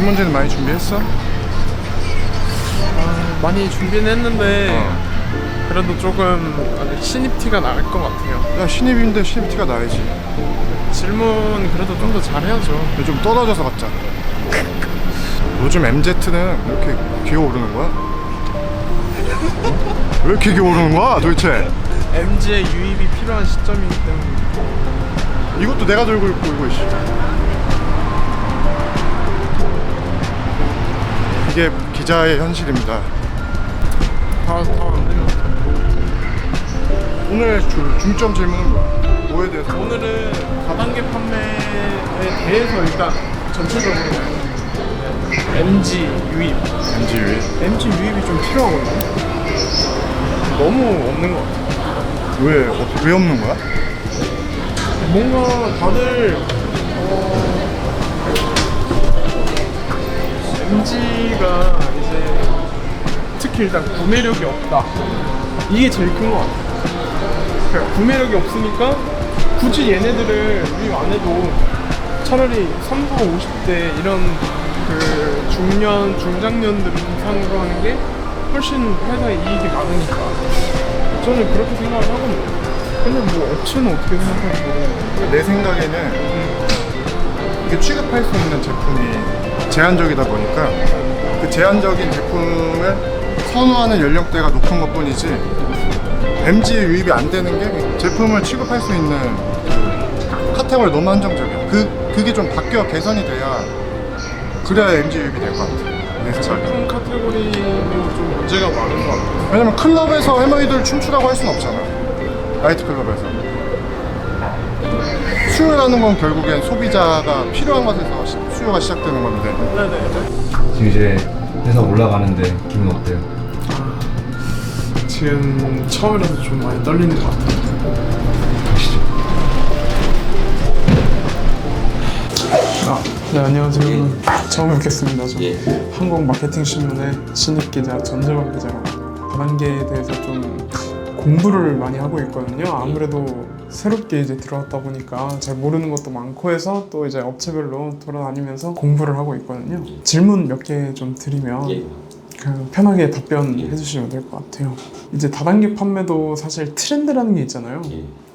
질문지는 많이 준비했어? 아, 많이 준비는 했는데 어. 그래도 조금 신입 티가 날 것 같아요. 야 신입인데 신입 티가 나야지 질문 그래도 좀 더 잘해야죠. 좀 떨어져서 갖자 요즘 MZ는 왜 이렇게 기어오르는 거야? 왜 이렇게 기어오르는 거야 도대체 MG의 유입이 필요한 시점이기 때문에 이것도 내가 들고 있고 이거 씨. 이게 기자의 현실입니다 다다안 되면 오늘 주, 중점 질문은 뭐야? 뭐에 대해서? 오늘은 다단계 판매에 대해서 일단 전체적으로 MG 유입, MG 왜? MG 유입이 좀 필요하거든요. 너무 없는 것 같아요. 왜, 어떻게- 왜 없는 거야? 뭔가 다들 어, MG가 이제 특히 일단 구매력이 없다. 이게 제일 큰 것 같아요. 그러니까 구매력이 없으니까 굳이 얘네들을 유입 안 해도 차라리 30, 50대 이런 그 중년, 중장년들을 대상으로 하는 게 훨씬 회사에 이익이 많으니까 저는 그렇게 생각을 하거든요. 근데 뭐 업체는 어떻게 생각하는지 모르겠는데 내 생각에는 이게 취급할 수 있는 제품이 제한적이다 보니까 그 제한적인 제품을 선호하는 연령대가 높은 것 뿐이지 MG 유입이 안 되는 게 제품을 취급할 수 있는 그 카테고리 너무 한정적이야. 그, 그게 좀 바뀌어 개선이 돼야 그래야 MG 유입이 될 것 같아. 내 생각에. 제품 카테고리도 좀 문제가 많은 것 같아요. 왜냐면 클럽에서 해머이들 춤추라고 할 수는 없잖아. 나이트 클럽에서. 수요라는 건 결국엔 소비자가 필요한 것에서 시- 수요가 시작되는 건데 네네. 지금 이제 회사 올라가는데 기분 어때요? 지금 처음이라서 좀 많이 떨리는 것 같아요. 아, 네 안녕하세요. 처음 뵙겠습니다. 저 한국 마케팅 신문의 신입 기자 전재범 기자라고. 다단계에 대해서 좀 공부를 많이 하고 있거든요. 아무래도 새롭게 이제 들어왔다 보니까 잘 모르는 것도 많고 해서 또 이제 업체별로 돌아다니면서 공부를 하고 있거든요. 질문 몇 개 좀 드리면 그 편하게 답변해 주시면 될 것 같아요. 이제 다단계 판매도 사실 트렌드라는 게 있잖아요.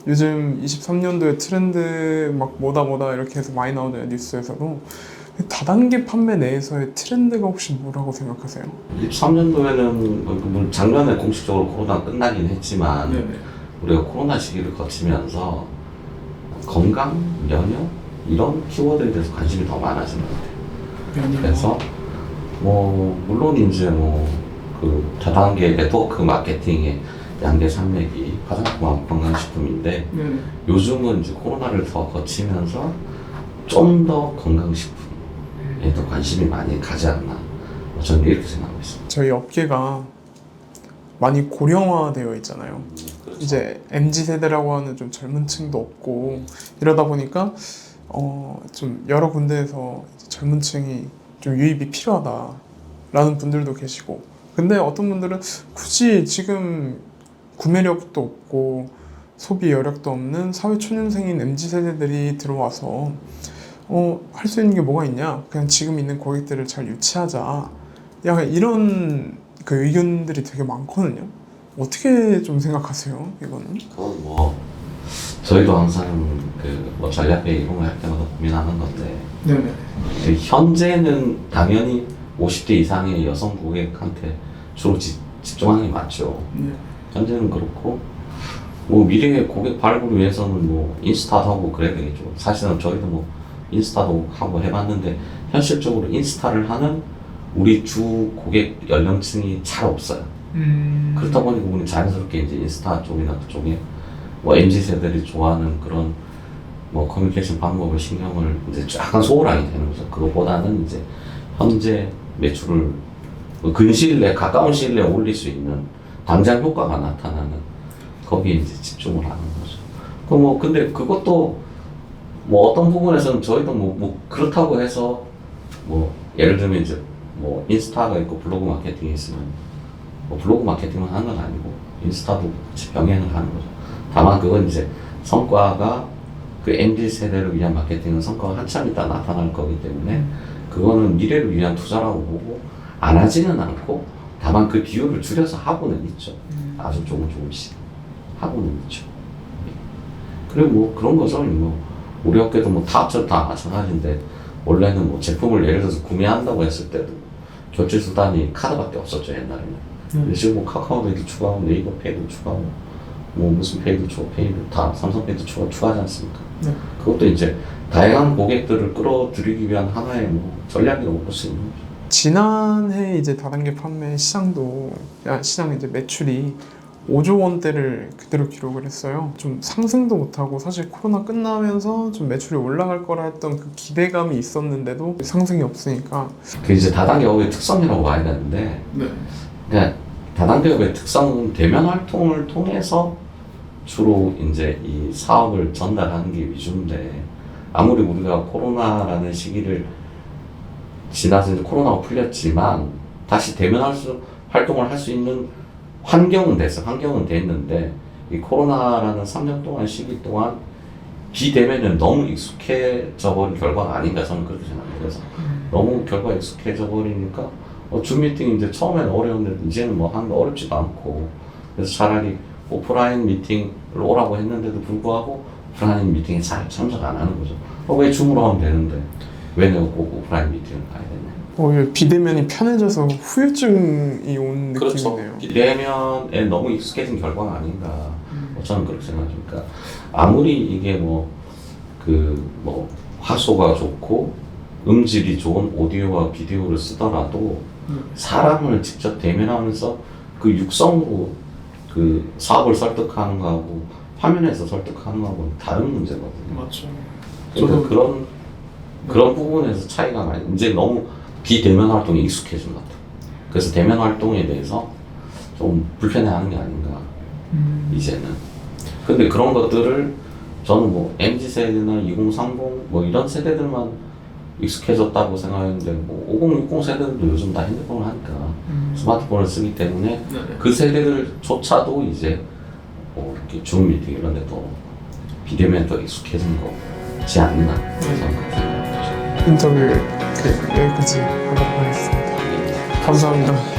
요즘 23년도에 트렌드 막 뭐다 뭐다 이렇게 해서 많이 나오잖아요 뉴스에서도. 다단계 판매 내에서의 트렌드가 혹시 뭐라고 생각하세요? 23년도에는 작년에 공식적으로 코로나 끝나긴 했지만 우리가 코로나 시기를 거치면서 건강, 면역 이런 키워드에 대해서 관심이 더 많아진 것 같아요. 그래서 뭐 물론 이제 뭐 그 다단계 네트워크 마케팅의 양대 산맥이 화장품하고 건강식품인데 네. 요즘은 이제 코로나를 더 거치면서 좀 더 건강식품에 더 관심이 많이 가지 않나 저는 이렇게 생각하고 있습니다. 저희 업계가 많이 고령화되어 있잖아요. 이제 MZ 세대라고 하는 좀 젊은 층도 없고 이러다 보니까 어 좀 여러 군데에서 젊은 층이 좀 유입이 필요하다라는 분들도 계시고 근데 어떤 분들은 굳이 지금 구매력도 없고 소비 여력도 없는 사회 초년생인 MZ 세대들이 들어와서 어 할 수 있는 게 뭐가 있냐 그냥 지금 있는 고객들을 잘 유치하자 약간 이런 그 의견들이 되게 많거든요. 어떻게 좀 생각하세요? 이거는? 그건 뭐 저희도 항상 그뭐 전략회의 이런 거 할 때마다 고민하는 건데 네네. 그 현재는 당연히 50대 이상의 여성 고객한테 주로 지- 집중하는 게 맞죠. 네. 현재는 그렇고 뭐 미래의 고객 발굴을 위해서는 뭐 인스타도 하고 그래야 되겠죠. 사실은 저희도 뭐 인스타도 하고 해봤는데 현실적으로 인스타를 하는 우리 주 고객 연령층이 잘 없어요. 음. 그렇다 보니까 우리 자연스럽게 이제 인스타 쪽이나 그쪽에 뭐 MZ 세대들이 좋아하는 그런 뭐 커뮤니케이션 방법을 신경을 이제 약간 소홀하게 되는 거죠. 그거보다는 이제 현재 매출을 뭐 근시일 내에 가까운 시일 내에 올릴 수 있는 당장 효과가 나타나는 거기에 이제 집중을 하는 거죠. 그 뭐 근데 그것도 뭐 어떤 부분에서는 저희도 뭐, 뭐 그렇다고 해서 뭐 예를 들면 이제 뭐 인스타가 있고 블로그 마케팅이 있으면 뭐 블로그 마케팅만 하는 건 아니고 인스타도 같이 병행을 하는 거죠. 다만 그건 이제 성과가 그 MZ 세대를 위한 마케팅은 성과가 한참 있다 나타날 거기 때문에 그거는 미래를 위한 투자라고 보고 안 하지는 않고 다만 그 비율을 줄여서 하고는 있죠. 아주 조금 조금씩 하고는 있죠. 그리고 뭐 그런 거죠. 뭐 우리 업계도 뭐 타업체도 다 마찬가지인데 원래는 뭐 제품을 예를 들어서 구매한다고 했을 때도 결제 수단이 카드밖에 없었죠 옛날에는. 근데 지금 뭐 카카오페이도 추가하고 네이버 페이도 추가하고 뭐 무슨 페이도 추가 페이도 다 삼성 페이도 추가 추가하지 않습니까? 네. 그것도 이제 다양한 고객들을 끌어들이기 위한 하나의 뭐 전략이라고 볼 수 있는 거죠. 지난해 이제 다단계 판매 시장도 야, 시장 이제 매출이 5조 원대를 그대로 기록을 했어요. 좀 상승도 못하고 사실 코로나 끝나면서 좀 매출이 올라갈 거라 했던 그 기대감이 있었는데도 상승이 없으니까 그 이제 다단계업의 특성이라고 봐야 되는데 네. 그러니까 다단계업의 특성은 대면 활동을 통해서 주로 이제 이 사업을 전달하는 게 위주인데 아무리 우리가 코로나라는 시기를 지나서 이제 코로나가 풀렸지만 다시 대면 할 수, 활동을 할 수 있는 환경은 됐어. 환경은 됐는데 이 코로나라는 3년 동안 시기 동안 비대면은 너무 익숙해져 버린 결과가 아닌가 저는 그렇게 생각해요. 그래서 너무 결과 익숙해져 버리니까 어, 줌 미팅 이제 처음에는 어려웠는데 이제는 뭐 하는 거 어렵지도 않고 그래서 차라리 오프라인 미팅을 오라고 했는데도 불구하고 오프라인 미팅에 잘 참석 안 하는 거죠. 어, 왜 줌으로 하면 되는데 왜 내가 꼭 오프라인 미팅을 가야 되냐. 오히려 비대면이 편해져서 후유증이 온 그렇죠. 느낌이네요. 비대면에 너무 익숙해진 결과가 아닌가. 뭐 저는 그렇게 생각합니다. 아무리 이게 뭐, 그, 뭐, 화소가 좋고, 음질이 좋은 오디오와 비디오를 쓰더라도, 사람을 직접 대면하면서 그 육성으로 그 사업을 설득하는 거하고, 화면에서 설득하는 거하고는 다른 문제거든요. 맞죠. 그러니까 저도- 그런 그런 부분에서 차이가 많이 이제 너무 비대면 활동에 익숙해진 것 같아요. 그래서 대면 활동에 대해서 좀 불편해하는 게 아닌가 음. 이제는. 근데 그런 것들을 저는 뭐 mz 세대나 2030 뭐 이런 세대들만 익숙해졌다고 생각했는데 뭐 5060 세대들도 요즘 다 핸드폰을 하니까 스마트폰을 쓰기 때문에 그 세대들조차도 이제 뭐 이렇게 줌 미팅 이런 데도 비대면 더 익숙해진 거지 않나 그렇게 생각합니다. 인터뷰 그 여기까지 하도록 하겠습니다. 감사합니다.